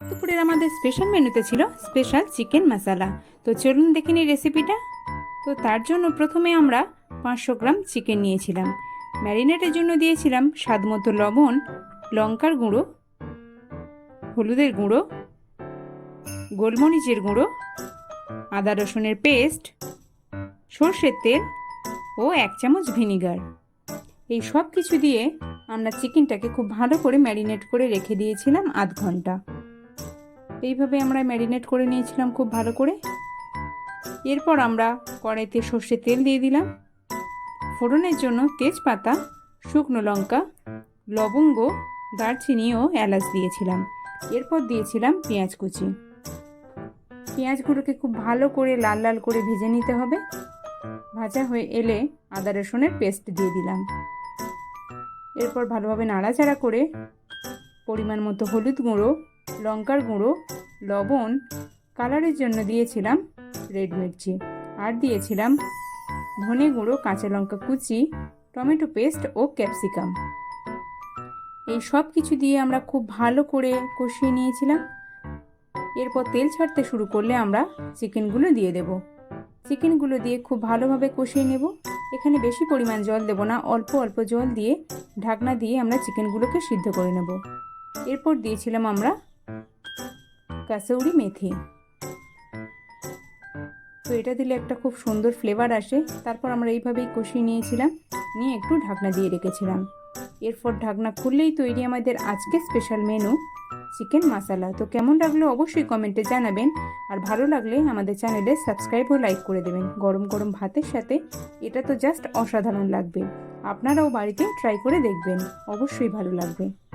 দুপুরের আমাদের স্পেশাল মেনুতে ছিল স্পেশাল চিকেন মশালা তো চলুন দেখে নিই রেসিপিটা তো তার জন্য প্রথমে আমরা পাঁচশো গ্রাম চিকেন নিয়েছিলাম। ম্যারিনেটের জন্য দিয়েছিলাম স্বাদ মতো লবণ, লঙ্কার গুঁড়ো, হলুদের গুঁড়ো, গোলমরিচের গুঁড়ো, আদা রসুনের পেস্ট সর্ষের তেল ও এক চামচ ভিনিগার এই সব কিছু দিয়ে আমরা চিকেনটাকে খুব ভালো করে ম্যারিনেট করে রেখে দিয়েছিলাম আধ ঘণ্টা। এইভাবে আমরা ম্যারিনেট করে নিয়েছিলাম খুব ভালো করে। এরপর আমরা কড়াইতে সর্ষে তেল দিয়ে দিলাম। ফোড়নের জন্য তেজপাতা, শুকনো লঙ্কা, লবঙ্গ, দারচিনি ও এলাচ দিয়েছিলাম। এরপর দিয়েছিলাম পেঁয়াজ কুচি। পেঁয়াজগুলোকে খুব ভালো করে লাল লাল করে ভেজে নিতে হবে। ভাজা হয়ে এলে আদা রসুনের পেস্ট দিয়ে দিলাম। এরপর ভালোভাবে নাড়াচাড়া করে পরিমাণ মতো হলুদ গুঁড়ো, লঙ্কার গুঁড়ো লবণ কালারের জন্য দিয়েছিলাম রেড মির্চি। আর দিয়েছিলাম ধনে গুঁড়ো, কাঁচা লঙ্কা কুচি, টমেটো পেস্ট ও ক্যাপসিকাম। এই সব কিছু দিয়ে আমরা খুব ভালো করে কষিয়ে নিয়েছিলাম। এরপর তেল ছাড়তে শুরু করলে আমরা চিকেনগুলো দিয়ে দেব। চিকেনগুলো দিয়ে খুব ভালোভাবে কষিয়ে নেব। এখানে বেশি পরিমাণ জল দেব না, অল্প অল্প জল দিয়ে ঢাকনা দিয়ে আমরা চিকেনগুলোকে সিদ্ধ করে নেব। এরপর দিয়েছিলাম আমরা কাসৌরি মেথি। তো এটা দিলে একটা খুব সুন্দর ফ্লেভার আসে। তারপর আমরা এইভাবেই কষিয়ে নিয়েছিলাম। নিয়ে একটু ঢাকনা দিয়ে রেখেছিলাম। এরপর ঢাকনা খুললেই তৈরি আমাদের আজকে স্পেশাল মেনু চিকেন মশালা তো কেমন লাগল অবশ্যই কমেন্টে জানাবেন। আর ভালো লাগলে আমাদের চ্যানেলে সাবস্ক্রাইব ও লাইক করে দেবেন। গরম গরম ভাতের সাথে এটা তো জাস্ট অসাধারণ লাগবে। আপনারাও বাড়িতে ট্রাই করে দেখবেন। অবশ্যই ভালো লাগবে।